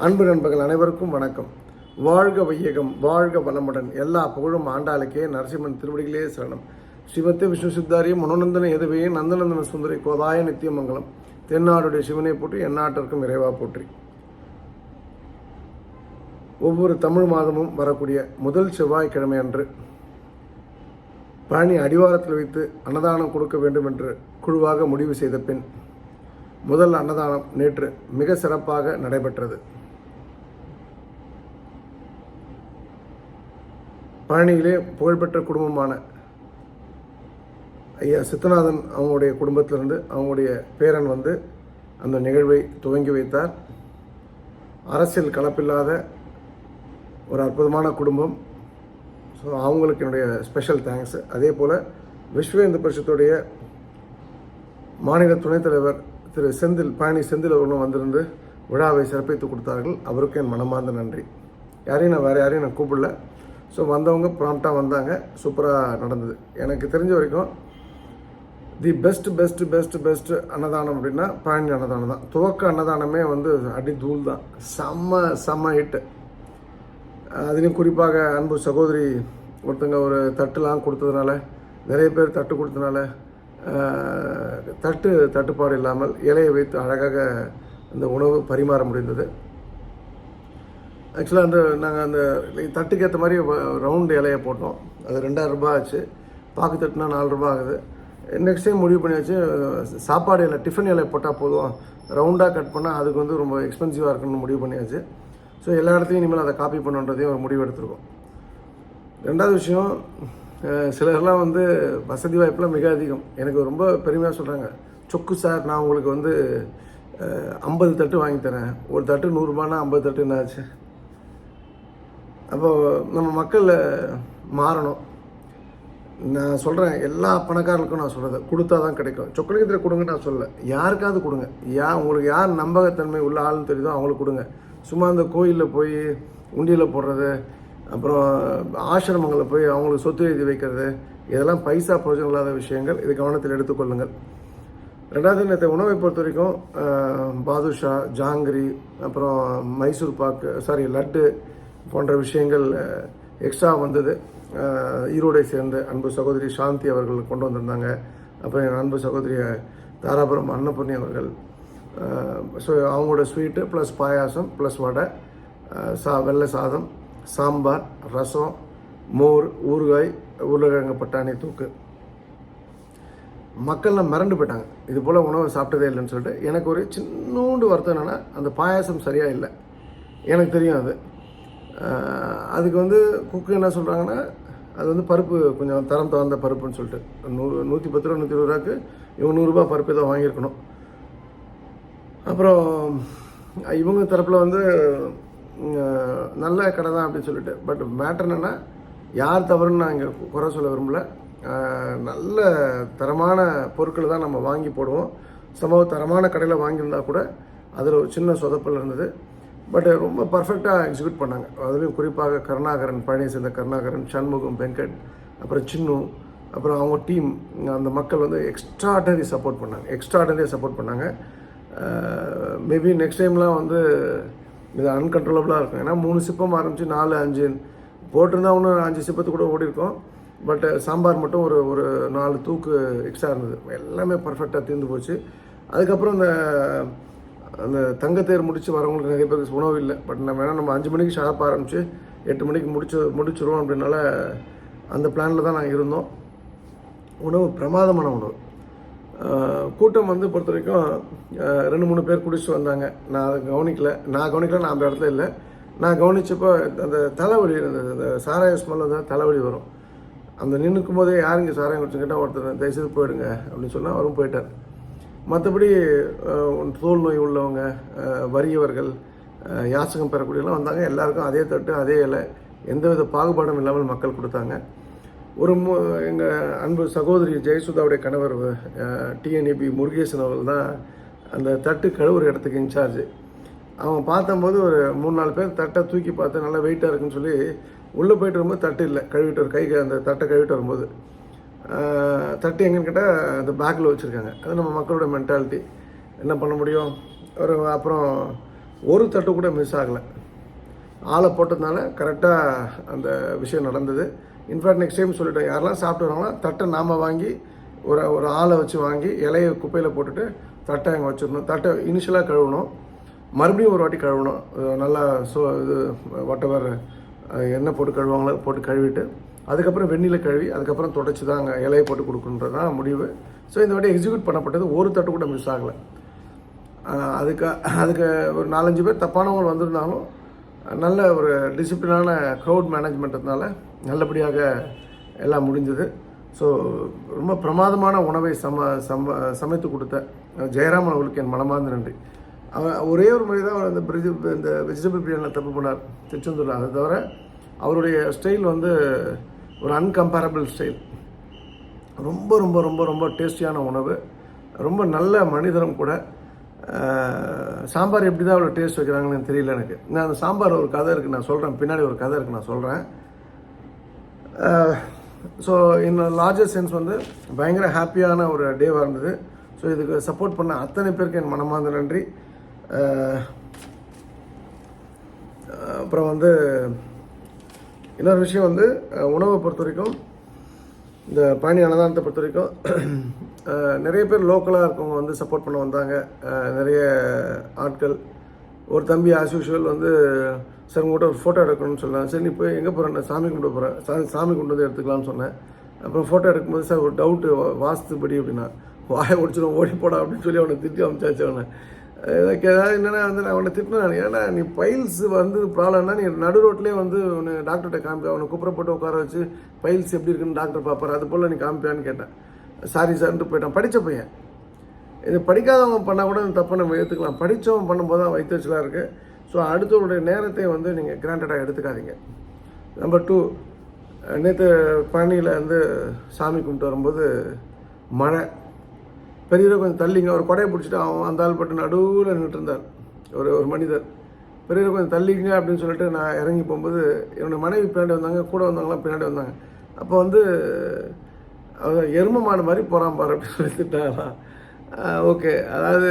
அன்பு நண்பர்கள் அனைவருக்கும் வணக்கம். வாழ்க வையகம் வாழ்க வளமுடன். எல்லா புகழும் ஆண்டாளுக்கே நரசிம்மன் திருவடிகளே சரணம். சிவத்தை விஷ்ணு சித்தாரிய மனோநந்தன எதுவே நந்தநந்தன சுந்தரி கோதாய நித்தியமங்கலம். தென்னாடுடைய சிவனை போற்றி எந்நாட்டிற்கும் இறைவா போற்றி. ஒவ்வொரு தமிழ் மாதமும் வரக்கூடிய முதல் செவ்வாய்க்கிழமை அன்று பழனி அடிவாரத்தில் வைத்து அன்னதானம் கொடுக்க வேண்டும் என்று குழுவாக முடிவு செய்த பின் முதல் அன்னதானம் நேற்று மிக சிறப்பாக நடைபெற்றது. பழனியிலே புகழ்பெற்ற குடும்பமான ஐயா சித்தநாதன் அவங்களுடைய குடும்பத்திலிருந்து அவங்களுடைய பேரன் வந்து அந்த நிகழ்வை துவங்கி வைத்தார். அரசியல் கலப்பில்லாத ஒரு அற்புதமான குடும்பம். ஸோ அவங்களுக்கு என்னுடைய ஸ்பெஷல் தேங்க்ஸ் அதே போல் விஸ்வ இந்து பரிஷத்துடைய மாநில துணைத் தலைவர் திரு செந்தில் பழனி செந்தில் அவர்களும் வந்திருந்து விழாவை சிறப்பித்து கொடுத்தார்கள். அவருக்கு என் மனமார்ந்த நன்றி. யாரையும் நான் வேறு யாரையும் நான் கூப்பிடல. ஸோ வந்தவங்க ப்ராம்ப்டாக வந்தாங்க. சூப்பராக நடந்தது. எனக்கு தெரிஞ்ச வரைக்கும் the best best best best அன்னதானம் அப்படின்னா பழனி அன்னதானம் தான். துவக்க அன்னதானமே வந்து அடி தூள் தான். செம்ம செம்ம ஹிட்டு அதுலேயும் குறிப்பாக அன்பு சகோதரி ஒருத்தங்க ஒரு தட்டுலாம் கொடுத்ததுனால நிறைய பேர் தட்டு கொடுத்தனால தட்டு தட்டுப்பாடு இல்லாமல் இலையை வைத்து அழகாக அந்த உணவு பரிமாற முடிந்தது. ஆக்சுவலாக அந்த நாங்கள் அந்த தட்டுக்கு ஏற்ற மாதிரி ரவுண்டு இலையை போட்டோம். அது ரெண்டாயிரம் ரூபாய் ஆச்சு. பாக்கு தட்டுனா நாலு ரூபாய் ஆகுது. நெக்ஸ்ட் டைம் முடிவு பண்ணியாச்சு சாப்பாடு இலை டிஃபன் இலை போட்டால் போதும். ரவுண்டாக கட் பண்ணால் அதுக்கு வந்து ரொம்ப எக்ஸ்பென்சிவாக இருக்குன்னு முடிவு பண்ணியாச்சு. ஸோ எல்லா இடத்துலையும் இனிமேல் அதை காப்பி பண்ணுன்றதையும் ஒரு முடிவு எடுத்திருக்கோம். ரெண்டாவது விஷயம் சிலர்லாம் வந்து வசதி வாய்ப்புலாம் மிக அதிகம். எனக்கு ரொம்ப பெருமையாக சொல்கிறாங்க சொக்கு சார் நான் உங்களுக்கு வந்து ஐம்பது தட்டு வாங்கி தரேன். ஒரு தட்டு நூறுரூபானா ஐம்பது தட்டு என்ன ஆச்சு அப்போ நம்ம மக்கள் மாறணும். நான் சொல்கிறேன் எல்லா பணக்காரர்களுக்கும் நான் சொல்கிறேன் கொடுத்தா தான் கிடைக்கும். சொக்கலிங்கத்தில் கொடுங்க நான் சொல்லலை. யாருக்காவது கொடுங்க. யா உங்களுக்கு யார் நம்பகத்தன்மை உள்ள ஆளுன்னு தெரியுதோ அவங்களுக்கு கொடுங்க. சும்மா அந்த கோயிலில் போய் உண்டியில் போடுறது அப்புறம் ஆசிரமங்களில் போய் அவங்களுக்கு சொத்து எழுதி வைக்கிறது இதெல்லாம் பைசா பிரயோஜனம் இல்லாத விஷயங்கள். இது கவனத்தில் எடுத்துக்கொள்ளுங்கள் ரெண்டாவது நேற்று உணவை பொறுத்த வரைக்கும் பாதுஷா ஜாங்கிரி அப்புறம் மைசூர் பாக்கு சாரி லட்டு போன்ற விஷயங்கள் எக்ஸ்ட்ரா வந்தது. ஈரோடை சேர்ந்த அன்பு சகோதரி சாந்தி அவர்கள் கொண்டு வந்திருந்தாங்க. அப்புறம் என் அன்பு சகோதரி தாராபுரம் அன்னபூர்ணி அவர்கள். ஸோ அவங்களோட sweet plus payasam plus vada சா வெள்ளை சாதம் சாம்பார் ரசம் மோர் ஊறுகாய் உருளைக்கிழங்கு பட்டாணி தூக்கு. மக்கள்லாம் மிரண்டு போயிட்டாங்க. இது போல் உணவு சாப்பிட்டதே இல்லைன்னு சொல்லிட்டு எனக்கு ஒரு சின்னோண்டு வருத்தம் என்னென்னா அந்த பாயாசம் சரியாக இல்லை. எனக்கு தெரியும் அது. அதுக்கு வந்து குக்கு என்ன சொல்கிறாங்கன்னா அது வந்து பருப்பு கொஞ்சம் தரம் தகுந்த பருப்புன்னு சொல்லிட்டு. நூறு நூற்றி பத்து ரூபா நூற்றி இருபது ரூபாய்க்கு இவங்க நூறுரூபா பருப்பு ஏதோ வாங்கியிருக்கணும். அப்புறம் இவங்க தரப்பில் வந்து நல்ல கடை தான் அப்படின்னு சொல்லிட்டு. பட் மேட்டர் என்னென்னா யார் தவறுன்னு நான் இங்கே குறை சொல்ல விரும்பல. நல்ல தரமான பொருட்களை தான் நம்ம வாங்கி போடுவோம். சம்பவ தரமான கடையில் வாங்கியிருந்தா கூட அதில் ஒரு சின்ன சொதப்பல் இருந்தது. பட் ரொம்ப பர்ஃபெக்டாக எக்ஸிக்யூட் பண்ணாங்க. அதுலேயும் குறிப்பாக கருணாகரன் பழனியை சேர்ந்த கருணாகரன் சண்முகம் வெங்கட் அப்புறம் சின்னு அப்புறம் அவங்க டீம் அந்த மக்கள் வந்து எக்ஸ்ட்ராடனரி சப்போர்ட் பண்ணாங்க. எக்ஸ்ட்ராடனரி சப்போர்ட் பண்ணாங்க. மேபி நெக்ஸ்ட் டைம்லாம் வந்து இது அன்கண்ட்ரோலபிளாக இருக்கும். ஏன்னா மூணு சிப்பம் ஆரம்பித்து நாலு அஞ்சு போட்டிருந்தா இன்னும் அஞ்சு சிப்பத்து கூட ஓடி இருக்கும். பட் சாம்பார் மட்டும் ஒரு ஒரு நாலு தூக்கு எக்ஸ்ட்ரா இருந்தது. எல்லாமே பர்ஃபெக்டாக தீர்ந்து போச்சு. அதுக்கப்புறம் இந்த அந்த தங்கத்தேர் முடித்து வரவங்களுக்கு நிறைய பேருக்கு உணவு இல்லை. பட் நம்ம வேணால் நம்ம அஞ்சு மணிக்கு ஷாப் ஆரம்பித்து எட்டு மணிக்கு முடிச்சு முடிச்சிருவோம் அப்படின்னால அந்த பிளானில் தான் நாங்கள் இருந்தோம். உணவு பிரமாதமான உணவு. கூட்டம் வந்து பொறுத்த வரைக்கும் ரெண்டு மூணு பேர் குடிச்சிட்டு வந்தாங்க. நான் அதை கவனிக்கல. நான் கவனிக்கல நான் அந்த இடத்துல இல்லை. நான் கவனிச்சப்போ அந்த தலைவலி இருந்தது. அந்த சாராய ஸ்மெல் வந்து தலைவலி வரும். அந்த நின்றுக்கும் போதே யாருங்க சாராயம் குடிச்சு கேட்டால் ஒருத்தர் தயவுசெய்து போயிடுங்க. அப்படின்னு சொன்னால் அவரும் போயிட்டார். மற்றபடி தோல் நோய் உள்ளவங்க வறியவர்கள் யாசகம் பெறக்கூடியலாம் வந்தாங்க. எல்லாருக்கும் அதே தட்டு அதே இலை. எந்தவித பாகுபாடும் இல்லாமல் மக்கள் கொடுத்தாங்க. ஒரு மு எங்கள் அன்பு சகோதரி ஜெயசுதாவுடைய கணவர் டிஎன்இபி முருகேசன் அவர்கள் தான் அந்த தட்டு கழுவுற இடத்துக்கு இன்சார்ஜ் அவன் பார்த்தம்போது ஒரு மூணு நாலு பேர் தட்டை தூக்கி பார்த்து நல்லா வெயிட்டாக இருக்குன்னு சொல்லி உள்ளே போயிட்டு வரும்போது தட்டு இல்லை. கழுவிட்டு வரும் கை அந்த தட்டை கழுவிட்டு வரும்போது. தட்டு எங்கன்னு கேட்டால் அந்த பேக்கில் வச்சுருக்காங்க. அது நம்ம மக்களோட மென்டாலிட்டி என்ன பண்ண முடியும்? ஒரு அப்புறம் ஒரு தட்டு கூட மிஸ் ஆகலை. ஆளை போட்டதுனால கரெக்டாக அந்த விஷயம் நடந்தது. இன்ஃபேக்ட் நெக்ஸ்ட் டைம் சொல்லிட்டோம் யாரெல்லாம் சாப்பிட்டு வராங்களோ தட்டை நாம் வாங்கி ஒரு ஒரு ஆளை வச்சு வாங்கி இலையை குப்பையில் போட்டுட்டு தட்டை அங்கே வச்சிடணும். தட்டை இனிஷியலாக கழுவணும். மறுபடியும் ஒரு வாட்டி கழுவணும். நல்லா சோ இது வாட் எவர் எண்ணெய் போட்டு கழுவாங்களோ போட்டு கழுவிட்டு அதுக்கப்புறம் வெண்ணில கழுவி அதுக்கப்புறம் தொடச்சி தான் அங்கே இலையை போட்டு கொடுக்குன்றது தான் முடிவு. ஸோ இந்த வாட்டி எக்ஸிக்யூட் பண்ணப்பட்டது ஒரு தட்டு கூட மிஸ் ஆகலை. அதுக்கு அதுக்கு ஒரு நாலஞ்சு பேர் தப்பானவங்க வந்திருந்தாலும் நல்ல ஒரு டிசிப்ளினான க்ரௌட் மேனேஜ்மெண்ட்னால நல்லபடியாக எல்லாம் முடிஞ்சது. ஸோ ரொம்ப பிரமாதமான உணவை சம சம சமைத்து கொடுத்த ஜெயராமன் அவர்களுக்கு என் மனமார்ந்த நன்றி. அவன் ஒரே ஒரு முறை தான் அவர் அந்த பிரிஜி இந்த வெஜிடபிள் பிரியாணியில் தப்பு பண்ணார். திருச்செந்தூரில். அதை தவிர அவருடைய ஸ்டைல் வந்து ஒரு அன்கம்பேரபிள் ஸ்டைல் ரொம்ப ரொம்ப ரொம்ப ரொம்ப டேஸ்டியான உணவு. ரொம்ப நல்ல மனிதரும் கூட சாம்பார் எப்படி தான் அவ்வளோ டேஸ்ட் வைக்கிறாங்கன்னு தெரியல எனக்கு. நான் அந்த சாம்பார் ஒரு கதை இருக்குது நான் சொல்கிறேன் பின்னாடி ஒரு கதை இருக்குது நான் சொல்கிறேன் ஸோ இன் லார்ஜர் சென்ஸ் வந்து பயங்கர ஹாப்பியான ஒரு டேவாக இருந்தது. ஸோ இதுக்கு சப்போர்ட் பண்ண அத்தனை பேருக்கு என் மனமார்ந்த நன்றி. அப்புறம் வந்து இன்னொரு விஷயம் வந்து உணவை பொறுத்த வரைக்கும் இந்த பழனி அன்னதானத்தை பொறுத்த வரைக்கும் நிறைய பேர் லோக்கலாக இருக்கவங்க வந்து சப்போர்ட் பண்ண வந்தாங்க. நிறைய ஆட்கள். ஒரு தம்பி ஆஸ் யூஷுவல் வந்து சார் உங்கள்கிட்ட ஒரு ஃபோட்டோ எடுக்கணும்னு சொன்னேன் சரி நீ போய் எங்கே போகிறேன் நான் சாமி கும்பிட போகிறேன் சாமி சாமி கொண்டு வந்து எடுத்துக்கலாம்னு சொன்னேன். அப்புறம் ஃபோட்டோ எடுக்கும்போது சார் ஒரு டவுட்டு வாஸ்துபடி அப்படின்னா வாயை ஒடிச்சிடும் ஓடி போடா அப்படின்னு சொல்லி அவனை திட்டி அமைச்சாச்சு அவனை எனக்கு ஏதாவது என்னென்னா வந்து நான் அவனை திட்டினேன் ஏன்னா நீ பைல்ஸ் வந்து ப்ராப்ளம்னா நீ நடு ரோட்லேயே வந்து உன்னை டாக்டர்கிட்ட காமிப்பா. அவனை குப்புற போட்டு உட்கார வச்சு பைல்ஸ் எப்படி இருக்குன்னு டாக்டர் பார்ப்பார். அது போல் நீ காமிப்பியான்னு கேட்டேன். சாரி சார்ன்ட்டு போயிட்டான். படித்த பையன். இது படிக்காதவங்க பண்ணால் கூட தப்பை நம்ம எடுத்துக்கலாம் படித்தவன் பண்ணும்போது தான் வைத்தறிச்சலாக இருக்குது ஸோ அடுத்தவருடைய நேரத்தை வந்து நீங்கள் கிராண்டடாக எடுத்துக்காதீங்க. நம்பர் டூ நேற்று பழனியில் வந்து சாமி கும்பிட்டு வரும்போது மழை. பெரியவர் கொஞ்சம் தள்ளிங்க. ஒரு கொடையை பிடிச்சிட்டு அவன் அந்த ஆள் பட்டு நடுவில் நின்றுட்டு இருந்தார். ஒரு ஒரு மனிதர். பெரியவர் கொஞ்சம் தள்ளிங்க அப்படின்னு சொல்லிட்டு நான் இறங்கி போகும்போது என்னோட மனைவி பின்னாடி வந்தாங்க கூட வந்தவங்களாம் பின்னாடி வந்தாங்க. அப்போ வந்து அவர் எரும மாடு மாதிரி போகிறான் பாரு அப்படின்னு சொல்லி திட்டாராம் ஓகே. அதாவது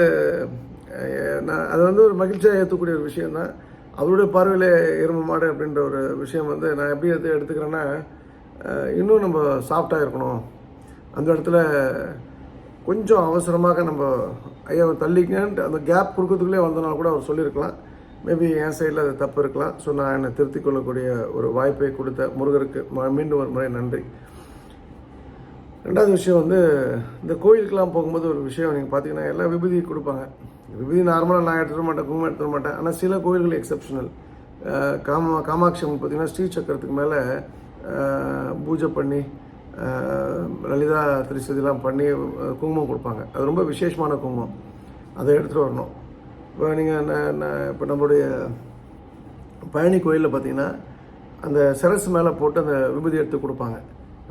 நான் அது வந்து ஒரு மகிழ்ச்சியாக ஏற்றக்கூடிய ஒரு விஷயம் தான் அவருடைய பார்வையில் எரும மாடு அப்படின்ற ஒரு விஷயம் வந்து நான் எப்படி எடுத்து எடுத்துக்கிறேன்னா இன்னும் நம்ம சாஃப்டாக இருக்கணும். அந்த இடத்துல கொஞ்சம் அவசரமாக நம்ம ஐயா தள்ளிக்கன்ட்டு அந்த கேப் கொடுக்கறதுக்குள்ளே வந்தனால கூட அவர் சொல்லியிருக்கலாம். மேபி என் சைடில் அது தப்பு இருக்கலாம். ஸோ நான் என்னை திருத்திக் கொள்ளக்கூடிய ஒரு வாய்ப்பை கொடுத்த முருகருக்கு ம- மீண்டும் ஒரு முறை நன்றி. ரெண்டாவது விஷயம் வந்து இந்த கோயிலுக்கெல்லாம் போகும்போது ஒரு விஷயம் நீங்கள் பார்த்தீங்கன்னா எல்லாம் விபூதி கொடுப்பாங்க. விபூதி நார்மலாக நான் எடுத்துட மாட்டேன் குங்குமம் எடுத்துட மாட்டேன். ஆனால் சில கோயில்கள் எக்ஸப்ஷனல் காமா காமாட்சி அம்மன் பார்த்தீங்கன்னா ஸ்ரீ சக்கரத்துக்கு மேலே பூஜை பண்ணி லலிதா திருச்சதிலாம் பண்ணி குங்குமம் கொடுப்பாங்க. அது ரொம்ப விசேஷமான குங்குமம். அதை எடுத்துகிட்டு வரணும். இப்போ நீங்கள் இப்போ நம்மளுடைய பழனி கோயிலில் பார்த்தீங்கன்னா அந்த சரஸ் மேலே போட்டு அந்த விபூதி எடுத்து கொடுப்பாங்க.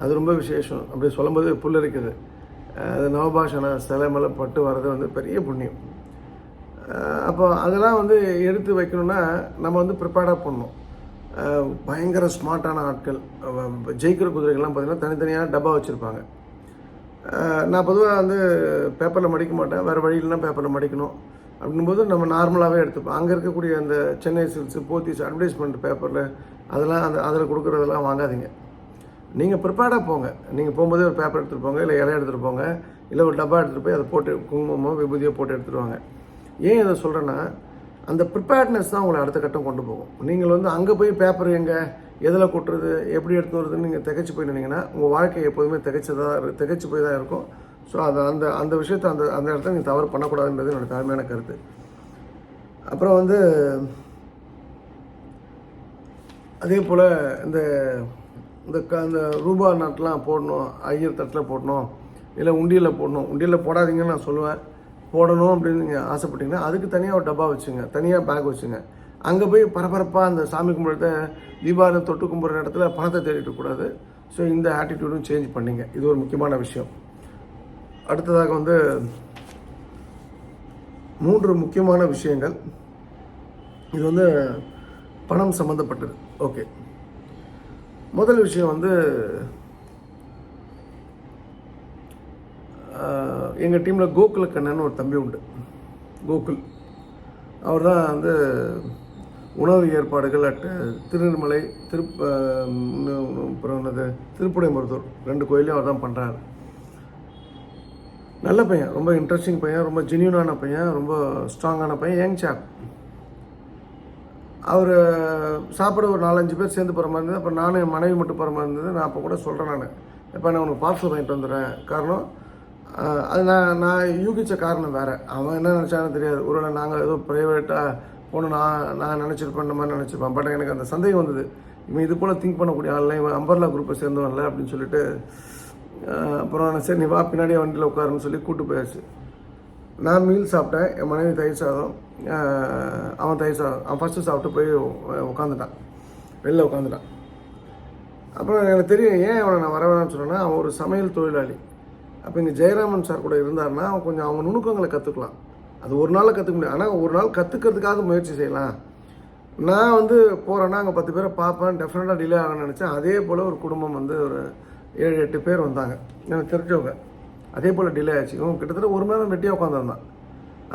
அது ரொம்ப விசேஷம். அப்படி சொல்லும்போது புல்லரிக்குது. அஹ் அது நவபாஷண சிலை மேலே பட்டு வர்றது வந்து பெரிய புண்ணியம். அப்போ அதெல்லாம் வந்து எடுத்து வைக்கணும்னா நம்ம வந்து ப்ரிப்பேர்டாக பண்ணணும். பயங்கர ஸ்மார்ட்டான ஆட்கள். ஜெயிக்கிற குதிரைகள்லாம் பார்த்தீங்கன்னா தனித்தனியாக டப்பா வச்சுருப்பாங்க. நான் பொதுவாக வந்து பேப்பரில் மடிக்க மாட்டேன். வேறு வழியிலலாம் பேப்பரில் மடிக்கணும். அப்படின்போது நம்ம நார்மலாகவே எடுத்துப்போம். அங்கே இருக்கக்கூடிய அந்த சென்னை சில்க்ஸ் போத்திஸ் அட்வர்டைஸ்மெண்ட் பேப்பரில் அதெல்லாம் அந்த அதில் கொடுக்குறதெல்லாம் வாங்காதீங்க. நீங்கள் ப்ரிப்பேர்டாக போங்க. நீங்கள் போகும்போதே ஒரு பேப்பர் எடுத்துகிட்டு போங்க. இல்லை இலை எடுத்துகிட்டு போங்க. இல்லை ஒரு டப்பா எடுத்துகிட்டு போய் அதை போட்டு குங்குமமோ விபூதியோ போட்டு எடுத்துகிட்டு வாங்க. ஏன் இதை சொல்கிறேன்னா அந்த ப்ரிப்பேர்ட்னஸ் தான் உங்களை அடுத்த கட்டம் கொண்டு போகும். நீங்கள் வந்து அங்கே போய் பேப்பர் எங்கே எதில் கொட்டுறது எப்படி எடுத்து வருதுன்னு நீங்கள் திகைச்சு போய் நின்னீங்கன்னா உங்கள் வாழ்க்கை எப்போதுமே திகச்சதாக திகச்சு திகைச்சு போய் தான் இருக்கும். ஸோ அது அந்த அந்த விஷயத்தை அந்த அந்த இடத்துல நீங்கள் தவறு பண்ணக்கூடாதுன்றது என்னோட தாழ்மையான கருத்து. அப்புறம் வந்து அதே போல் இந்த இந்த க இந்த ரூபா நாட்டெலாம் போடணும் ஐயர் தட்டில் போடணும் இல்லை உண்டியில் போடணும். உண்டியில் போடாதீங்கன்னு நான் சொல்லுவேன். போடணும் அப்படின்னு நீங்கள் ஆசைப்பட்டீங்கன்னா அதுக்கு தனியாக ஒரு டப்பா வச்சுங்க. தனியாக பேக் வச்சுங்க. அங்கே போய் பரபரப்பாக அந்த சாமி கும்பிடுறத தீபாவளி தொட்டு கும்பிட்ற இடத்துல பணத்தை தேடிட்டு கூடாது. ஸோ இந்த ஆட்டிடியூடும் சேஞ்ச் பண்ணிங்க. இது ஒரு முக்கியமான விஷயம். அடுத்ததாக வந்து மூன்று முக்கியமான விஷயங்கள். இது வந்து பணம் சம்மந்தப்பட்டது ஓகே முதல் விஷயம் வந்து எங்கள் டீமில் கோகுல கண்ணன் ஒரு தம்பி உண்டு. கோகுல். அவர் தான் வந்து உணவு ஏற்பாடுகள் அட் திருநெல்மலை திருப்ப அப்புறம் என்னது திருப்புடைமருத்தூர் ரெண்டு கோயிலையும் அவர் தான் பண்ணுறாரு நல்ல பையன் ரொம்ப இன்ட்ரெஸ்டிங் பையன் ரொம்ப ஜென்யூனான பையன் ரொம்ப ஸ்ட்ராங்கான பையன் யங் சாப் அவர் சாப்பிட ஒரு நாலஞ்சு பேர் சேர்ந்து போகிற மாதிரி இருந்தது. அப்புறம் நானும் என் மனைவி மட்டும் போகிற மாதிரி இருந்தது. நான் அப்போ கூட சொல்கிறேன் நான். எப்போ நான் உனக்கு பார்சல் வாங்கிட்டு வந்துடுறேன். காரணம் அது நான் நான் யூகிச்ச காரணம் வேறு. அவன் என்ன நினச்சான்னு தெரியாது. ஒருவேளை நாங்கள் ஏதோ ப்ரைவேட்டாக போகணும் நான் நான் நினச்சிருப்பேன் இந்த மாதிரி நினச்சிருப்பேன். பட் எனக்கு அந்த சந்தேகம் வந்தது. இவன் இது போல் திங்க் பண்ணக்கூடிய ஆள் இவன் அம்பர்லா குரூப்பை சேர்ந்தவன்ல அப்படின்னு சொல்லிட்டு அப்புறம் நான் சரி நீ வா பின்னாடியே வண்டியில் உட்காருன்னு சொல்லி கூட்டு போயாச்சு. நான் மீல் சாப்பிட்டேன். என் மனைவி தயிர் சாதம் அவன் தயிர் சாதம். அவன் ஃபஸ்ட்டு சாப்பிட்டு போய் உட்காந்துட்டான் வெளில உட்காந்துட்டான் அப்புறம் எனக்கு தெரியும் ஏன் அவனை நான் வர வேணாம்னு சொன்னேன்னா அவன் ஒரு சமையல் தொழிலாளி. அப்போ இங்கே ஜெயராமன் சார் கூட இருந்தார்னா அவன் கொஞ்சம் அவங்க நுணுக்கங்களை கற்றுக்கலாம் அது ஒரு நாளில் கற்றுக்க முடியும். ஆனால் ஒரு நாள் கற்றுக்கிறதுக்காக முயற்சி செய்யலாம். நான் வந்து போகிறேன்னா அங்கே பத்து பேரை பார்ப்பேன். டெஃபினட்டாக டிலே ஆகணும்னு நினச்சேன். அதே போல் ஒரு குடும்பம் வந்து ஒரு ஏழு எட்டு பேர் வந்தாங்க. எனக்கு தெரிஞ்சவங்க. அதே போல் டிலே ஆச்சு. இவன் கிட்டத்தட்ட ஒரு மணி நேரம் வெட்டியாக உட்காந்துருந்தான்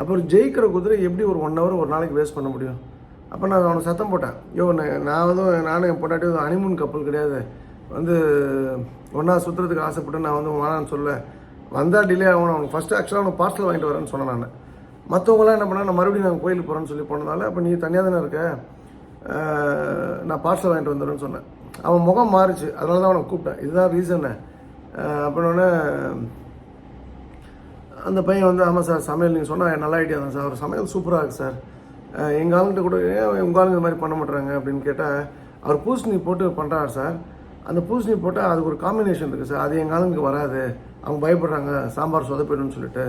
அப்புறம் ஜெயிக்கிற குதிரை எப்படி ஒரு ஒன் ஹவர் ஒரு நாளைக்கு வேஸ்ட் பண்ண முடியும்? அப்போ நான் அவனை சத்தம் போட்டேன். யோ நான் நான் வந்து நானும் என் பொண்டாட்டி வந்து கப்பல் கிடையாது. வந்து ஒன்றா சுற்றுறதுக்கு ஆசைப்பட்டு நான் வந்து வேணான்னு சொல்ல வந்தால் டிலே ஆகணும் அவனுக்கு ஃபஸ்ட்டு ஆக்சுவலாக அவனுக்கு பார்சல் வாங்கிட்டு வரேன்னு சொன்னேன் நான். மற்றவங்களாம் என்ன பண்ணால் நான் மறுபடியும் நாங்கள் கோயிலுக்கு போகிறேன்னு சொல்லி போனதால அப்போ நீ தனியாக தானே இருக்க? நான் பார்சல் வாங்கிட்டு வந்துடுறேன்னு சொன்னேன். அவன் முகம் மாறுச்சு. அதனால தான் அவனை கூப்பிட்டேன். இதுதான் ரீசனு அப்படின்னோடனே அந்த பையன் வந்து ஆமாம் சார் சமையல் நீங்கள் சொன்னால் நல்ல ஐடியா தான் சார். அவர் சமையல் சூப்பராக இருக்குது சார். எங்கள் ஆளுங்கிட்ட கூட ஏன் உங்கள் ஆளுங்க இந்த மாதிரி பண்ண மாட்டுறாங்க அப்படின்னு கேட்டால் அவர் பூசணி போட்டு பண்ணுறாரு சார். அந்த பூசணி போட்டால் அதுக்கு ஒரு காம்பினேஷன் இருக்குது சார் அது எங்கள் ஆளுங்களுக்கு வராது. அவங்க பயப்படுறாங்க சாம்பார் சொதப்பிடணும்னு சொல்லிட்டு.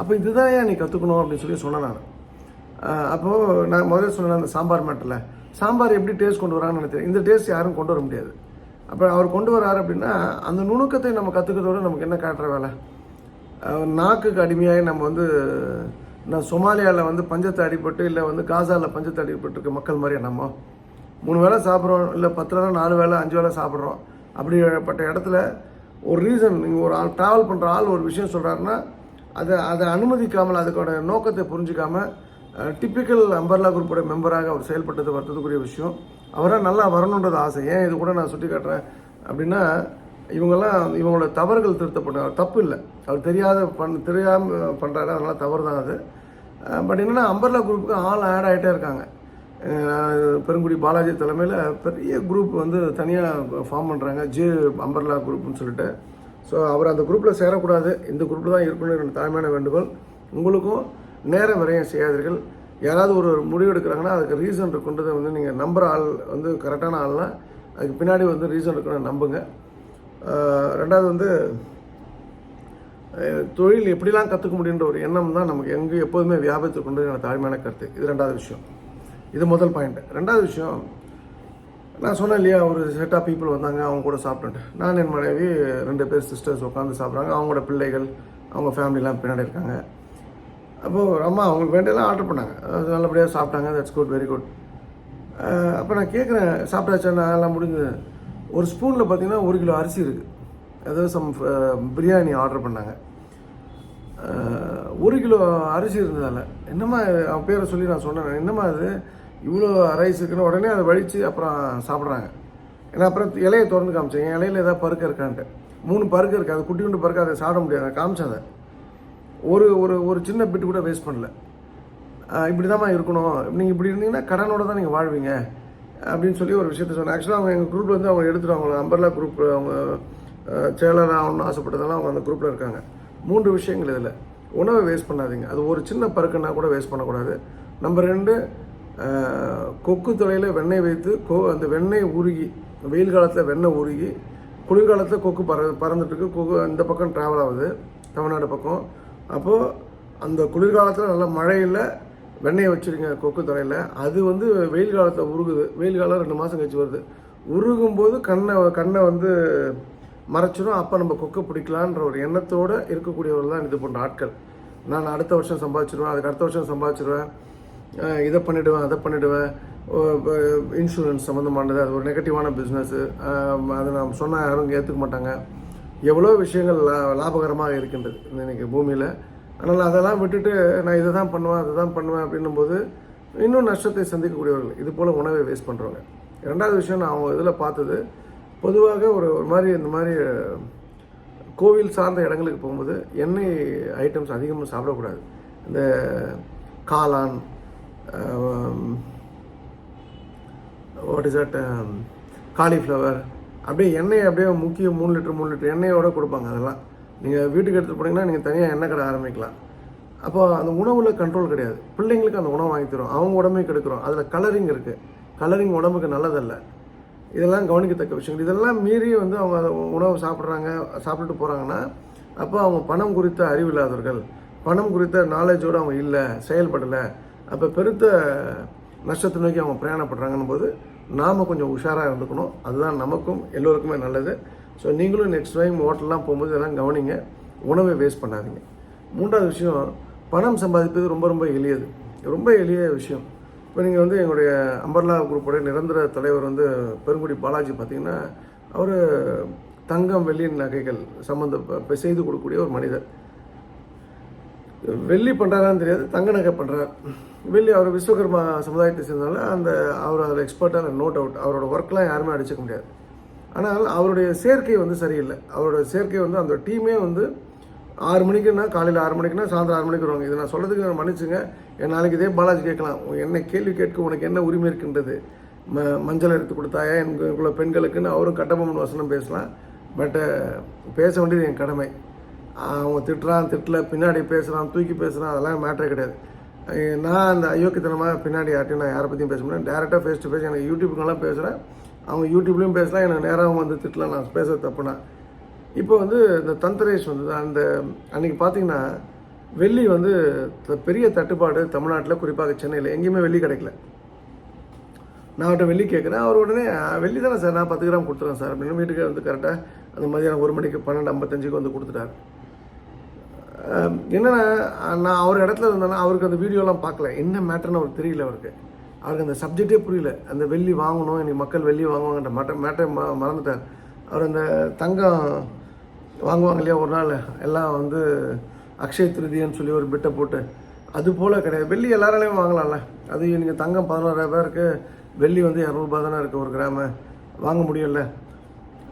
அப்போ இதுதான் ஏன் நீ கற்றுக்கணும் அப்படின்னு சொல்லி சொன்னேன் நான். அப்போது நான் முதல்ல சொன்னேன் அந்த சாம்பார் மேட்டில் சாம்பார் எப்படி டேஸ்ட் கொண்டு வராங்கன்னு நினைக்கிறேன் இந்த டேஸ்ட் யாரும் கொண்டு வர முடியாது. அப்போ அவர் கொண்டு வராரு அப்படின்னா அந்த நுணுக்கத்தை நம்ம கற்றுக்கிறதோட நமக்கு என்ன காட்டுற வேலை? நாக்குக்கு அடிமையாகி நம்ம வந்து நான் சொமாலியாவில் வந்து பஞ்சத்தை அடிபட்டு இல்லை வந்து காசாவில் பஞ்சத்தை அடிபட்டிருக்க மக்கள் மாதிரியா நம்ம? மூணு வேளை சாப்பிட்றோம் இல்லை பத்து வேளை நாலு வேளை அஞ்சு வேளை சாப்பிட்றோம். அப்படிப்பட்ட இடத்துல ஒரு ரீசன் நீங்கள் ஒரு ஆள் ட்ராவல் பண்ணுற ஆள் ஒரு விஷயம் சொல்கிறாருன்னா அதை அதை அனுமதிக்காமல் அதுக்கான நோக்கத்தை புரிஞ்சிக்காமல் டிப்பிக்கல் அம்பர்லா குரூப்போட மெம்பராக அவர் செயல்பட்டது வருத்தத்துக்குரிய விஷயம். அவராக நல்லா வரணுன்றது ஆசை. ஏன் இது கூட நான் சுட்டி காட்டுறேன்? அப்படின்னா இவங்கெல்லாம் இவங்களோட தவறுகள் திருத்தப்படும் அவர் தப்பு இல்லை. அவர் தெரியாத பண் தெரியாமல் பண்ணுறாரு அதனால் தவறு தான் அது பட் என்னென்னா அம்பர்லா குரூப்புக்கு ஆள் ஆட் ஆகிட்டே இருக்காங்க. பெருங்குடி பாலாஜி தலைமையில் பெரிய குரூப் வந்து தனியாக ஃபார்ம் பண்ணுறாங்க ஜே அம்பர்லா குரூப்னு சொல்லிட்டு. ஸோ அவர் அந்த குரூப்பில் சேரக்கூடாது. இந்த குரூப்பில் தான் இருக்கணும் என்னோட தாழ்மையான வேண்டுகோள். உங்களுக்கும் நேரம் விரையும் செய்யாதீர்கள். யாராவது ஒரு முடிவு எடுக்கிறாங்கன்னா அதுக்கு ரீசன் இருக்குன்றதை வந்து நீங்கள் நம்புகிற ஆள் வந்து கரெக்டான ஆள்னா அதுக்கு பின்னாடி வந்து ரீசன் இருக்குன்னு நம்புங்க. ரெண்டாவது வந்து தொழில் எப்படிலாம் கற்றுக்க முடியுன்ற ஒரு எண்ணம் தான் நமக்கு எங்கே எப்போதுமே வியாபித்து கொண்டு என்னோட தாழ்மையான கருத்து. இது ரெண்டாவது விஷயம். இது முதல் பாயிண்ட் ரெண்டாவது விஷயம் நான் சொன்னேன் இல்லையா ஒரு செட் ஆஃப் பீப்புள் வந்தாங்க அவங்க கூட சாப்பிட்டுட்டு. நான் என் மனைவி ரெண்டு பேர் சிஸ்டர்ஸ் உட்காந்து சாப்பிட்றாங்க. அவங்களோட பிள்ளைகள் அவங்க ஃபேமிலிலாம் பின்னாடி இருக்காங்க. அப்போது அம்மா அவங்களுக்கு வேண்டியெல்லாம் ஆர்டர் பண்ணாங்க. அது நல்லபடியாக சாப்பிட்டாங்க. தட்ஸ் குட் வெரி குட் அப்போ நான் கேட்குறேன் சாப்பிட்டாச்சா எல்லாம் முடிஞ்சது. ஒரு ஸ்பூனில் பார்த்தீங்கன்னா ஒரு கிலோ அரிசி இருக்குது ஏதோ சம் பிரியாணி ஆர்டர் பண்ணாங்க. ஒரு கிலோ அரிசி இருந்ததால் என்னம்மா இது? அவன் பேரை சொல்லி நான் சொன்னேன். என்னம்மா அது? இவ்வளோ ரைஸ் இருக்குன்னு உடனே அதை வழித்து அப்புறம் சாப்பிட்றாங்க. ஏன்னா அப்புறம் இலையை திறந்து காமிச்சேன். என் இலையில் ஏதாவது பருக்க இருக்கான்ட்டு. மூணு பருக்க இருக்குது அது குட்டி குண்டு பருக்க அதை சாப்பிட முடியாது. நான் காமிச்சேன் அதை. ஒரு ஒரு ஒரு சின்ன பிட்டு கூட வேஸ்ட் பண்ணல. இப்படி தாம்மா இருக்கணும். நீங்கள் இப்படி இருந்தீங்கன்னா கடனோட தான் நீங்கள் வாழ்வீங்க. அப்படின்னு சொல்லி ஒரு விஷயத்த சொன்னேன். ஆக்சுவலாக அவங்க எங்கள் குரூப்பில் வந்து அவங்க எடுத்துட்டு அவங்க நம்பர்ல குரூப் அவங்க ஆஹ் செயலர் ஆகணும்னு ஆசைப்பட்டதெல்லாம் அவங்க அந்த குரூப்பில் இருக்காங்க. மூன்று விஷயங்கள் இதில். உணவை வேஸ்ட் பண்ணாதீங்க. அது ஒரு சின்ன பருக்குன்னா கூட வேஸ்ட் பண்ணக்கூடாது. நம்பர் ரெண்டு கொக்கு துளையில் வெண்ணெய் வைத்து கொ அந்த வெண்ணெய் உருகி வெயில் காலத்தில் வெண்ணெய் உருகி குளிர்காலத்தில் கொக்கு பற பறந்துட்டுருக்கு. கொக்கு இந்த பக்கம் ட்ராவல் ஆகுது தமிழ்நாடு பக்கம். அப்போது அந்த குளிர்காலத்தில் நல்ல மழையில் வெண்ணெயை வச்சுருங்க கொக்கு துறையில் அது வந்து வெயில் காலத்தில் உருகுது. வெயில் காலம் ரெண்டு மாதம் கழிச்சு வருது. உருகும் போது கண்ணை கண்ணை வந்து மறைச்சிடும் அப்போ நம்ம கொக்கை பிடிக்கலான்ற ஒரு எண்ணத்தோடு இருக்கக்கூடியவர்கள் தான் இது போன்ற ஆட்கள். நான் அடுத்த வருஷம் சம்பாதிச்சிருவேன் அதுக்கு அடுத்த வருஷம் சம்பாதிச்சிருவேன். இதை பண்ணிவிடுவேன் அதை பண்ணிவிடுவேன் இன்சூரன்ஸ் சம்மந்தமானது அது ஒரு நெகட்டிவான பிஸ்னஸ்ஸு அதை நான் சொன்னால் யாரும் ஏற்றுக்க மாட்டாங்க. எவ்வளோ விஷயங்கள் லா லாபகரமாக இருக்கின்றது இன்னைக்கு பூமியில். அதனால் அதெல்லாம் விட்டுட்டு நான் இதை தான் பண்ணுவேன் அதை தான் பண்ணுவேன் அப்படின்னும் போது இன்னும் நஷ்டத்தை சந்திக்கக்கூடியவர்கள் இது போல் உணவை வேஸ்ட் பண்ணுறவங்க ரெண்டாவது விஷயம் நான் அவங்க இதில் பார்த்தது பொதுவாக ஒரு ஒரு மாதிரி இந்த மாதிரி கோவில் சார்ந்த இடங்களுக்கு போகும்போது எண்ணெய் ஐட்டம்ஸ் அதிகமாக சாப்பிடக்கூடாது. இந்த காளான் வாட் இஸ் அட் காலிஃப்ளவர் அப்படியே எண்ணெய் அப்படியே முக்கிய மூணு லிட்டர் மூணு லிட்டர் எண்ணெயோட கொடுப்பாங்க அதெல்லாம். நீங்கள் வீட்டுக்கு எடுத்துகிட்டு போனீங்கன்னா நீங்கள் தனியாக எண்ணெய் கடை ஆரம்பிக்கலாம். அப்போ அந்த உணவில் கண்ட்ரோல் கிடையாது. பிள்ளைங்களுக்கு அந்த உணவு வாங்கி தரும் அவங்க உடம்பே கெடுக்கிறோம். அதில் கலரிங் இருக்குது கலரிங் உடம்புக்கு நல்லதல்ல. இதெல்லாம் கவனிக்கத்தக்க விஷயங்கள். இதெல்லாம் மீறி வந்து அவங்க அதை உணவு சாப்பிட்றாங்க சாப்பிட்டுட்டு போகிறாங்கன்னா அப்போ அவங்க பணம் குறித்த அறிவு இல்லாதவர்கள் பணம் குறித்த நாலேஜோடு அவங்க இல்லை செயல்படலை அப்போ பெருத்த நஷ்டத்தை நோக்கி அவங்க பிரயாணப்படுறாங்கன்னும் போது நாம் கொஞ்சம் உஷாராக இருந்துக்கணும். அதுதான் நமக்கும் எல்லோருக்குமே நல்லது. ஸோ நீங்களும் நெக்ஸ்ட் டைம் ஹோட்டல்லாம் போகும்போது இதெல்லாம் கவனிங்க. உணவை வேஸ்ட் பண்ணாதீங்க. மூன்றாவது விஷயம் பணம் சம்பாதிப்பது ரொம்ப ரொம்ப எளியது. ரொம்ப எளிய விஷயம். இப்போ நீங்கள் வந்து எங்களுடைய அம்பர்லா குரூப்போட நிரந்தர தலைவர் வந்து பெருங்குடி பாலாஜி பார்த்தீங்கன்னா அவர் தங்கம் வெள்ளி நகைகள் சம்மந்த செய்து கொடுக்கக்கூடிய ஒரு மனிதர். வெள்ளி பண்ணுறாரான்னு தெரியாது தங்க நகை பண்ணுறார் வெள்ளி அவர் விஸ்வகர்மா சமுதாயத்தை சேர்ந்தனால அந்த அவர் அதில் எக்ஸ்பர்ட்டாக நோ டவுட் அவரோட ஒர்க்லாம் யாருமே அடிச்சுக்க முடியாது. ஆனால் அவருடைய சேர்க்கை வந்து சரியில்லை. அவரோட சேர்க்கை வந்து அந்த டீமே வந்து ஆறு மணிக்குன்னா காலையில் ஆறு மணிக்குன்னா சாயந்தரம் ஆறு மணிக்கு வருவாங்க. இதை நான் சொல்கிறதுக்கு மன்னிச்சுங்க. என் நாளைக்கு இதே பாலாஜி கேட்கலாம். உன் என்ன கேள்வி கேட்க உனக்கு என்ன உரிமை இருக்கின்றது? ம மஞ்சள் எடுத்து கொடுத்தாயா? எனக்குள்ள பெண்களுக்குன்னு அவரும் கட்டபொம்மன் வசனம் பேசலாம். பட்டு பேச வேண்டியது என் கடமை. அவன் திட்டுறான் திட்டல பின்னாடி பேசுகிறான் தூக்கி பேசுகிறான் அதெல்லாம் மேட்ரே கிடையாது. நான் அந்த அயோக்கியத்தனமாக பின்னாடி யார்ட்டையும் நான் யாரை பற்றியும் பேச முடியும் டேரெக்டாக ஃபேஸ் டு ஃபேஸ் எனக்கு யூடியூப்புக்கெல்லாம் பேசுகிறேன் அவங்க யூடியூப்லேயும் பேசலாம் எனக்கு நேராகவும் வந்து திட்டலாம் நான் பேச தப்புனா இப்போ வந்து இந்த தந்தரேஷ் வந்து அந்த அன்றைக்கி பார்த்தீங்கன்னா வெள்ளி வந்து த- பெரிய தட்டுப்பாடு தமிழ்நாட்டில் குறிப்பாக சென்னையில் எங்கேயுமே வெள்ளி கிடைக்கல. நான் அவர்கிட்ட வெள்ளி கேட்குறேன் அவர் உடனே வெள்ளி தானே சார் நான் பத்து கிராம் கொடுத்துறேன் சார். அப்படின்னு வீட்டுக்கு வந்து கரெக்டாக அந்த மதியானம் ஒரு மணிக்கு பன்னெண்டு ஐம்பத்தஞ்சுக்கு வந்து கொடுத்துட்டாரு. என்னென்னா நான் அவர் இடத்துல இருந்தேன்னா அவருக்கு அந்த வீடியோலாம் பார்க்கல. என்ன மேட்டர்னு அவருக்கு தெரியல அவருக்கு. அவருக்கு அந்த சப்ஜெக்டே புரியல. அந்த வெள்ளி வாங்கணும் இன்னைக்கு மக்கள் வெள்ளி வாங்குவாங்கன்ற மட்ட மேட்டர் ம மறந்துட்டார். அவர் அந்த தங்கம் வாங்குவாங்க இல்லையா ஒரு நாள். எல்லாம் வந்து அக்ஷய திருதியன்னு சொல்லி ஒரு பிட்டை போட்டு. அது போல் கிடையாது. வெள்ளி எல்லாராலையும் வாங்கலாம்ல. அது நீங்கள் தங்கம் பதினோராயிரம் ரூபாய் வெள்ளி வந்து இரநூறுபா தானே இருக்குது ஒரு கிராம. வாங்க முடியும்ல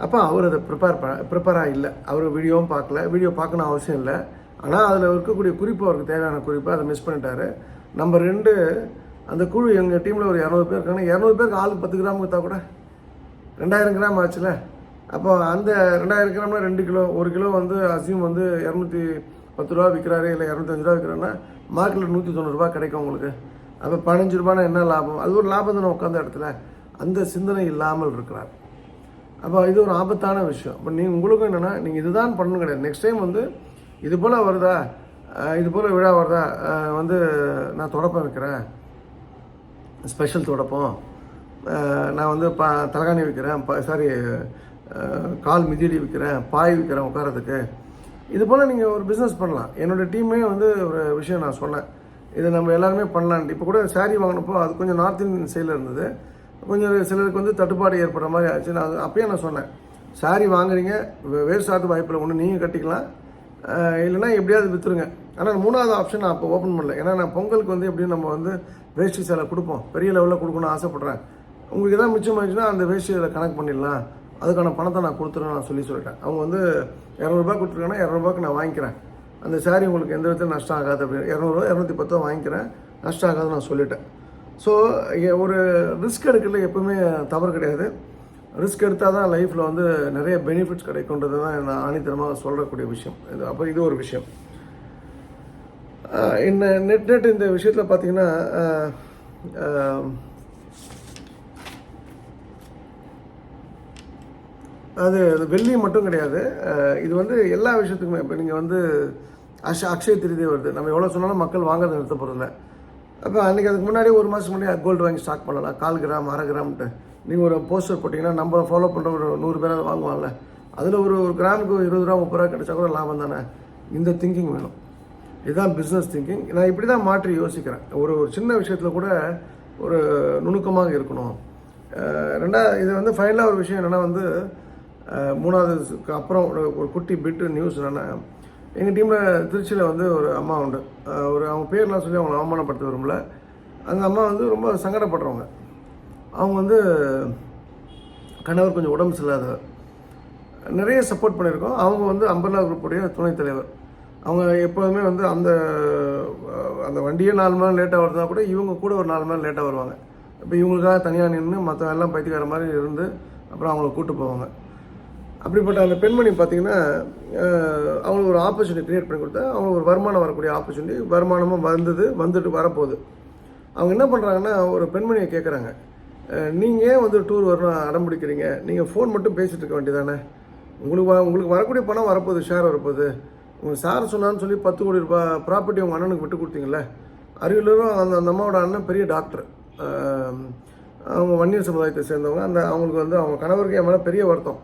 அப்போ அவர் அதை ப்ரிப்பேர் ப ப்ரிப்பேராக இல்லை. அவர் வீடியோவும் பார்க்கல. வீடியோ பார்க்கணும் அவசியம் இல்லை. ஆனால் அதில் இருக்கக்கூடிய குறிப்பு அவருக்கு தேவையான குறிப்பாக அதை மிஸ் பண்ணிட்டாரு. நம்பர் ரெண்டு அந்த குழு எங்கள் டீமில் ஒரு இரநூறு பேர் இருக்காங்க. இரநூறு பேருக்கு ஆளுக்கு பத்து கிராம் கொடுத்தா கூட ரெண்டாயிரம் கிராம் ஆச்சுல? அப்போ அந்த ரெண்டாயிரம் கிராம்னா ரெண்டு கிலோ ஒரு கிலோ வந்து அசியும் வந்து இரநூத்தி பத்து ரூபா விற்கிறாரு இல்லை இரநூத்தஞ்சு ரூபா விற்கிறாருன்னா மார்க்கெட்டில் நூற்றி தொண்ணூறுரூவா கிடைக்கும் உங்களுக்கு. அப்போ பதினஞ்சு ரூபானா என்ன லாபம்? அது ஒரு லாபம் தானே உட்காந்த இடத்துல. அந்த சிந்தனை இல்லாமல் இருக்கிறார். அப்போ இது ஒரு ஆபத்தான விஷயம். இப்போ நீங்கள் உங்களுக்கும் என்னென்னா நீங்கள் இதுதான் பண்ணணும் கிடையாது. நெக்ஸ்ட் டைம் வந்து இது போல் வருதா? இது போல் விழா வருதா? வந்து நான் தொடப்பம் வைக்கிறேன். ஸ்பெஷல் தொடப்பம். நான் வந்து பா தலகாணி விற்கிறேன் பா சாரி கால் மிதிடி விற்கிறேன் பாய் விற்கிறேன் உட்காரத்துக்கு இது போல் நீங்கள் ஒரு பிஸ்னஸ் பண்ணலாம். என்னோடய டீமே வந்து ஒரு விஷயம் நான் சொன்னேன். இது நம்ம எல்லாருமே பண்ணலான்ட்டு இப்போ கூட சாரீ வாங்கினப்போ அது கொஞ்சம் நார்த் இந்தியன் சைடில் இருந்தது. கொஞ்சம் சிலருக்கு வந்து தட்டுப்பாடு ஏற்படுற மாதிரி ஆச்சு. நான் அப்போயே அப்பயே நான் சொன்னேன். சாரீ வாங்குறீங்க வேறு சாத்து வாய்ப்பில் ஒன்று நீங்கள் கட்டிக்கலாம். இல்லைன்னா எப்படியாவது விற்றுருங்க ஆனால் மூணாவது ஆப்ஷன் நான் அப்போ ஓப்பன் பண்ணல. ஏன்னா நான் பொங்கலுக்கு வந்து எப்படியும் நம்ம வந்து வேஷ்டி சேலை கொடுப்போம். பெரிய லெவலில் கொடுக்கணும்னு ஆசைப்பட்றேன். உங்களுக்கு எதாவது மிச்சமாச்சுன்னா அந்த வேஷ்டி இதில் கனெக்ட் பண்ணிடலாம். அதுக்கான பணத்தை நான் கொடுத்துருவேன் நான் சொல்லி சொல்லிட்டேன். அவங்க வந்து இரநூறுபா கொடுத்துருக்காங்கன்னா இரநூறுபாக்கு நான் வாங்கிக்கிறேன். அந்த saree உங்களுக்கு எந்த விதத்தில் நஷ்டம் ஆகாது அப்படின்னு. இரநூறுவா இரநூத்தி பத்து வாங்கிக்கிறேன். நஷ்டம் ஆகாதுன்னு நான் சொல்லிட்டேன். ஸோ ஒரு ரிஸ்க் எடுக்கிறதுல எப்பவுமே தவறு கிடையாது. ரிஸ்க் எடுத்தால் தான் லைஃப்பில் வந்து நிறைய பெனிஃபிட்ஸ் கிடைக்குன்றது தான் நான் ஆணித்தரமாக சொல்லக்கூடிய விஷயம். இது அப்போ இது ஒரு விஷயம். என்ன நெட் நெட் இந்த விஷயத்தில் பார்த்தீங்கன்னா அது அது வெள்ளி மட்டும் கிடையாது. இது வந்து எல்லா விஷயத்துக்குமே இப்போ நீங்கள் வந்து அஷ் அக்ஷய திருதி வருது. நம்ம எவ்வளோ சொன்னாலும் மக்கள் வாங்குறது நிறுத்த போகிறதில்ல அப்போ அன்றைக்கி அதுக்கு முன்னாடி ஒரு மாதத்துக்கு முன்னாடி கோல்டு வாங்கி ஸ்டாக் பண்ணலாம். கால் கிராம் அரை கிராம்ட்டு நீங்கள் ஒரு போஸ்டர் போட்டிங்கன்னா நம்ம ஃபாலோ பண்ணுற ஒரு நூறு பேராவது வாங்குவாங்கல்ல. அதில் ஒரு ஒரு கிராமுக்கு இருபது ரூபா முப்பது ரூபா கிடைச்சா கூட லாபம் தானே? இந்த திங்கிங் வேணும். இதுதான் பிஸ்னஸ் திங்கிங் நான் இப்படி தான் மாற்றி யோசிக்கிறேன். ஒரு ஒரு சின்ன விஷயத்தில் கூட ஒரு நுணுக்கமாக இருக்கணும். ரெண்டாவது ரெண்டா இது வந்து ஃபைனலாக ஒரு விஷயம் என்னென்னா வந்து மூணாவதுக்கு அப்புறம் ஒரு குட்டி பிட்டு நியூஸ் என்னென்னா எங்கள் டீமில் திருச்சியில் வந்து ஒரு அம்மா உண்டு. ஒரு அவங்க பேர்லாம் சொல்லி அவங்களை அவமானப்படுத்த விரும்பல. அந்த அம்மா வந்து ரொம்ப சங்கடப்படுறவங்க. அவங்க வந்து கணவர் கொஞ்சம் உடம்பு சரியில்லாத நிறைய சப்போர்ட் பண்ணியிருக்கோம். அவங்க வந்து அம்பர்லா குரூப்புடைய துணைத் தலைவர். அவங்க எப்போதுமே வந்து அந்த அந்த வண்டியே நாலு மணி நேரம் லேட்டாக வருதா கூட இவங்க கூட ஒரு நாலு மணி நேரம் லேட்டாக வருவாங்க. இப்போ இவங்களுக்காக தனியாக நின்று மற்ற எல்லாம் பைத்தியக்கார மாதிரி இருந்து அப்புறம் அவங்கள கூப்பிட்டு போவாங்க. அப்படிப்பட்ட அந்த பெண்மணி பார்த்தீங்கன்னா அவங்களுக்கு ஒரு ஆப்பர்ச்சுனிட்டி க்ரியேட் பண்ணி கொடுத்தா அவங்களுக்கு ஒரு வருமானம் வரக்கூடிய ஆப்பர்ச்சுனிட்டி வருமானமும் வந்தது வந்துட்டு வரப்போகுது. அவங்க என்ன பண்ணுறாங்கன்னா ஒரு பெண்மணியை கேட்குறாங்க நீங்கள் ஏன் வந்து டூர் வரணும் அடம் பிடிக்கிறீங்க நீங்கள் ஃபோன் மட்டும் பேசிகிட்டு இருக்க வேண்டியதானே? உங்களுக்கு வ- உங்களுக்கு வரக்கூடிய பணம் வரப்போகுது ஷேர் வரப்போகுது. உங்கள் சார் சொன்னான்னு சொல்லி பத்து கோடி ரூபாய் ப்ராப்பர்ட்டி உங்கள் அண்ணனுக்கு விட்டு கொடுத்தீங்கல்ல? அரியலூரும் அந்த அந்த அம்மாவோட அண்ணன் பெரிய டாக்டர் அவங்க வன்னியர் சமுதாயத்தை சேர்ந்தவங்க. அந்த அவங்களுக்கு வந்து அவங்க கணவருக்கு என் மேலே பெரிய வருத்தம்.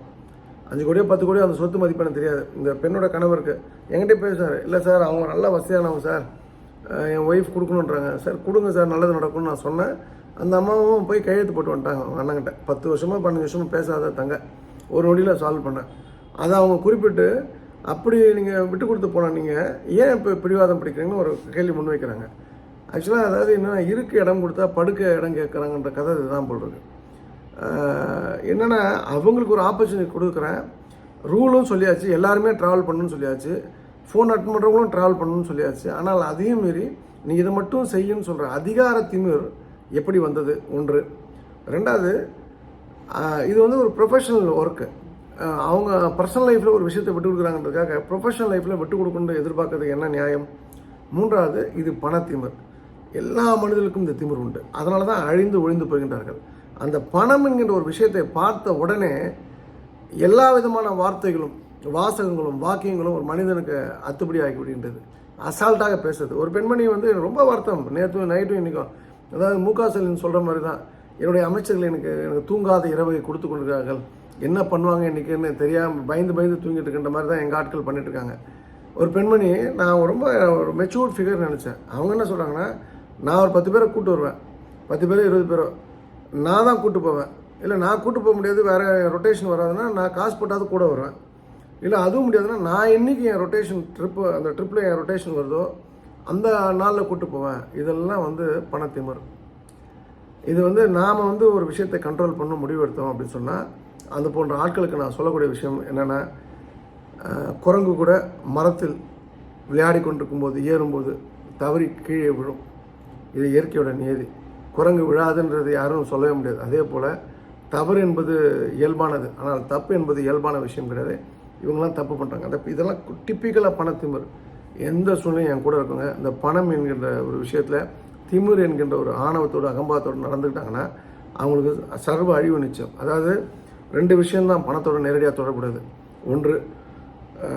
அஞ்சு கோடியோ பத்து கோடியோ அந்த சொத்து மதிப்பு எனக்கு தெரியாது. இந்த பெண்ணோட கணவருக்கு. என்கிட்ட பேசுவார் இல்லை சார் அவங்க நல்ல வசதியானவங்க சார் என் ஒய்ஃப் கொடுக்கணுன்றாங்க சார் கொடுங்க சார் நல்லது நடக்கும்னு நான் சொன்னேன். அந்த அம்மாவும் போய் கையெழுத்து போட்டு வந்துட்டாங்க அவங்க அண்ணங்கிட்ட. பத்து வருஷமாக பன்னெண்டு வருஷமாக பேசாத தங்க. ஒரு நொடியில் சால்வ் பண்ணேன் அதை அவங்க குறிப்பிட்டு அப்படி நீங்கள் விட்டு கொடுத்து போனால் நீங்கள் ஏன் இப்போ பிடிவாதம் பிடிக்கிறீங்கன்னு ஒரு கேள்வி முன் வைக்கிறாங்க. ஆக்சுவலாக அதாவது என்னென்னா இருக்க இடம் கொடுத்தா படுக்க இடம் கேட்குறாங்கன்ற கதை இதுதான் போல் இருக்கு. அவங்களுக்கு ஒரு ஆப்பர்ச்சுனிட்டி கொடுக்குறேன். ரூலும் சொல்லியாச்சு. எல்லாருமே ட்ராவல் பண்ணணும்னு சொல்லியாச்சு. ஃபோன் அட்டன் பண்ணுறவங்களும் ட்ராவல் பண்ணணும்னு சொல்லியாச்சு. ஆனால் அதையும் மீறி நீ இதை மட்டும் செய்யுன்னு சொல்கிற அதிகார திமிர் எப்படி வந்தது? ஒன்று. ரெண்டாவது இது வந்து ஒரு ப்ரொஃபஷனல் ஒர்க்கு அவங்க பர்சனல் லைஃப்பில் ஒரு விஷயத்தை விட்டு கொடுக்குறாங்கன்றதுக்காக ப்ரொஃபஷனல் லைஃப்பில் விட்டு கொடுக்கணுன்னு எதிர்பார்க்கறது என்ன நியாயம்? மூன்றாவது இது பணத்திமிர் எல்லா மனிதர்களுக்கும் இந்த திமிர் உண்டு. அதனால தான் அழிந்து ஒழிந்து போகின்றார்கள். அந்த பணம் என்கின்ற ஒரு விஷயத்தை பார்த்த உடனே எல்லா விதமான வார்த்தைகளும் வாசகங்களும் வாக்கியங்களும் ஒரு மனிதனுக்கு அத்துப்படி ஆகி விடுகின்றது அசால்ட்டாக பேசுறது. ஒரு பெண்மணி வந்து ரொம்ப வருத்தம். நேற்று நைட்டும் இன்றைக்கும் அதாவது மு க ஸ்டாலின் சொல்கிற மாதிரி தான் என்னுடைய அமைச்சர்கள் எனக்கு எனக்கு தூங்காத இரவை கொடுத்து கொண்டிருக்கிறார்கள். என்ன பண்ணுவாங்க இன்றைக்குன்னு தெரியாமல் பயந்து பயந்து தூங்கிட்டு இருக்கின்ற மாதிரி தான் எங்கள் ஆட்கள் பண்ணிட்டு இருக்காங்க. ஒரு பெண்மணி நான் ரொம்ப ஒரு மெச்சூர்ட் ஃபிகர் நினச்சேன். அவங்க என்ன சொல்கிறாங்கன்னா நான் ஒரு பத்து பேரை கூப்பிட்டு வருவேன். பத்து பேரோ இருபது பேரோ. நான் தான் கூட்டு போவேன். இல்லை நான் கூப்பிட்டு போக முடியாது வேறு ரொட்டேஷன் வராதுன்னா நான் காசு போட்டாவது கூட வருவேன். இல்லை அதுவும் முடியாதுன்னா நான் என்னைக்கு என் ரொட்டேஷன் ட்ரிப்பு அந்த ட்ரிப்பில் என் ரொட்டேஷன் வருதோ அந்த நாளில் கூட்டு போவேன். இதெல்லாம் வந்து பணத்திமர். இது வந்து நாம் வந்து ஒரு விஷயத்தை கண்ட்ரோல் பண்ண முடிவெடுத்தோம் அப்படின்னு சொன்னால் அது போன்ற ஆட்களுக்கு நான் சொல்லக்கூடிய விஷயம் என்னென்னா குரங்கு கூட மரத்தில் விளையாடி கொண்டிருக்கும் போது ஏறும்போது தவறி கீழே விழும். இது இயற்கையோட நியதி. குரங்கு விழாதுன்றது யாரும் சொல்லவே முடியாது. அதே போல் தவறு என்பது இயல்பானது. ஆனால் தப்பு என்பது இயல்பான விஷயம் கிடையாது. இவங்கெல்லாம் தப்பு பண்ணுறாங்க அந்த இதெல்லாம் டிப்பிக்கலாக பணத்திமர். எந்த சூழ்நிலையும் என் கூட இருக்குங்க இந்த பணம் என்கின்ற ஒரு விஷயத்தில் திமிர் என்கின்ற ஒரு ஆணவத்தோடு அகம்பாவத்தோடு நடந்துக்கிட்டாங்கன்னா அவங்களுக்கு சர்வ அழிவு நிச்சயம். அதாவது ரெண்டு விஷயம்தான் பணத்தோட நேரடியாக தொடர்புடையது. ஒன்று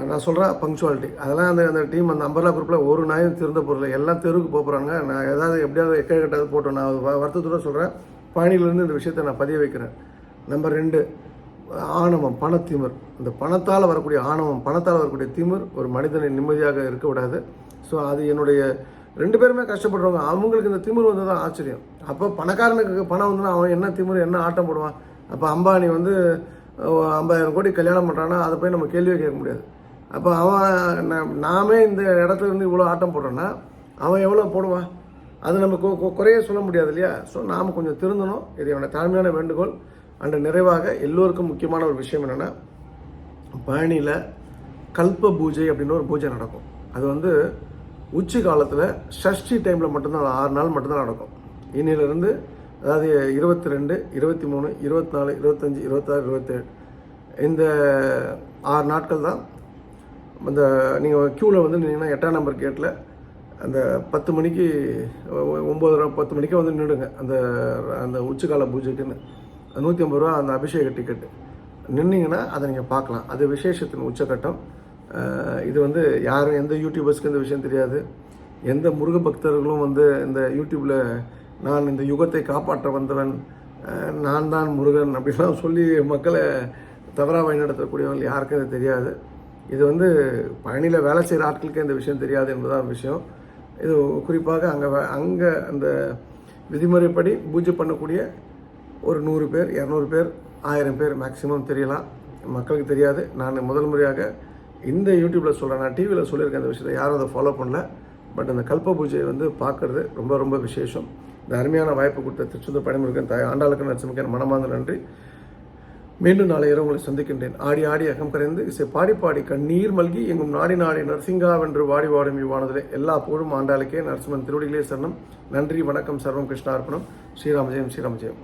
நான் சொல்கிறேன் பங்க்சுவாலிட்டி அதெல்லாம் அந்த அந்த டீம் அந்த அம்பர்லா குரூப்பில் ஒரு நாயும் திருந்த பொருள் எல்லாம் தெருவுக்கு போகிறாங்க நான் ஏதாவது எப்படியாவது எக்கை கட்டாவது போட்டோம். நான் வருத்தத்தோடு வருத்தத்தோட சொல்கிறேன் பயணியிலேருந்து இந்த விஷயத்தை நான் பதிய வைக்கிறேன். நம்பர் ரெண்டு ஆணவம் பணத்திமிர் இந்த பணத்தால் வரக்கூடிய ஆணவம் பணத்தால் வரக்கூடிய திமிர் ஒரு மனிதனை நிம்மதியாக இருக்க விடாது. ஸோ அது என்னுடைய ரெண்டு பேருமே கஷ்டப்படுறவங்க அவங்களுக்கு இந்த திமிர் வந்து தான் ஆச்சரியம். அப்போ பணக்காரனுக்கு பணம் வந்துன்னா அவன் என்ன திமிர் என்ன ஆட்டம் போடுவான்? அப்போ அம்பானி வந்து ஐம்பதாயிரம் கோடி கல்யாணம் பண்ணுறான்னா அதை போய் நம்ம கேள்வியே கேட்க முடியாது. அப்போ அவன் நாமே இந்த இடத்துல இருந்து இவ்வளோ ஆட்டம் போடுறோன்னா அவன் எவ்வளோ போடுவான்? அது நம்ம கொ- கொ- குறைய சொல்ல முடியாது இல்லையா? ஸோ நாம் கொஞ்சம் திருந்தணும். இது என்னோட தாழ்மையான வேண்டுகோள். அண்டு நிறைவாக எல்லோருக்கும் முக்கியமான ஒரு விஷயம் என்னென்னா பழனியில் கல்ப பூஜை அப்படின்னு ஒரு பூஜை நடக்கும். அது வந்து உச்சி காலத்தில் ஷஷ்டி டைமில் மட்டும்தான் ஆறு நாள் மட்டும்தான் நடக்கும். இன்னிலிருந்து அதாவது இருபத்தி ரெண்டு இருபத்தி மூணு இருபத்தி நாலு இருபத்தஞ்சி இருபத்தாறு இருபத்தேழு இந்த ஆறு நாட்கள் தான் அந்த நீங்கள் க்யூவில் வந்து நின்னீங்கன்னா எட்டாம் நம்பர் கேட்டில் அந்த பத்து மணிக்கு ஒம்பது பத்து மணிக்கு வந்து நின்றுடுங்க அந்த அந்த உச்சிக்கால பூஜைக்குன்னு. நூற்றி ஐம்பது ரூபா அந்த அபிஷேக டிக்கெட்டு நின்னீங்கன்னா அதை நீங்கள் பார்க்கலாம். அது விசேஷத்தின் உச்சக்கட்டம் இது வந்து யாரும் எந்த யூடியூபர்ஸ்க்கு இந்த விஷயம் தெரியாது. எந்த முருக பக்தர்களும் வந்து இந்த யூடியூப்பில் நான் இந்த யுகத்தை காப்பாற்ற வந்தவன் நான் தான் முருகன் அப்படிலாம் சொல்லி மக்களை தவறாக வழிநடத்தக்கூடியவர்கள் யாருக்கும் இது தெரியாது. இது வந்து பழனியில் வேலை செய்கிற ஆட்களுக்கு இந்த விஷயம் தெரியாது என்பதான் விஷயம். இது குறிப்பாக அங்கே அங்கே அந்த விதிமுறைப்படி பூஜை பண்ணக்கூடிய ஒரு நூறு பேர் இரநூறு பேர் ஆயிரம் பேர் மேக்ஸிமம் தெரியலாம். மக்களுக்கு தெரியாது. நான் முதல் முறையாக இந்த யூடியூப்பில் சொல்கிறேன் நான் டிவியில் சொல்லியிருக்கேன் அந்த விஷயத்தை. யாரும் அதை ஃபாலோ பண்ணல. பட் அந்த கல்ப பூஜையை வந்து பார்க்குறது ரொம்ப ரொம்ப விசேஷம். இந்த அருமையான வாய்ப்பு கொடுத்த திருச்செந்தூர் பணிமுருகன் தாய் ஆண்டாளுக்கு நரசிம்மக்கன் மனமார்ந்த நன்றி. மீண்டும் நாளை இரவு உங்களை சந்திக்கின்றேன். ஆடி ஆடி அகம் கரைந்து இசை பாடி பாடி கண்ணீர் மல்கி எங்கும் நாடி நாடி நரசிங்கா வென்று வாடி வாடும் இவ்வானதிலே எல்லா புகழும் ஆண்டாளுக்கே நரசிம்மன் திருவடிகளே சரணம். நன்றி வணக்கம் சர்வம் கிருஷ்ணார்ப்பணம். ஸ்ரீராமஜெயம் ஸ்ரீராமஜெயம்.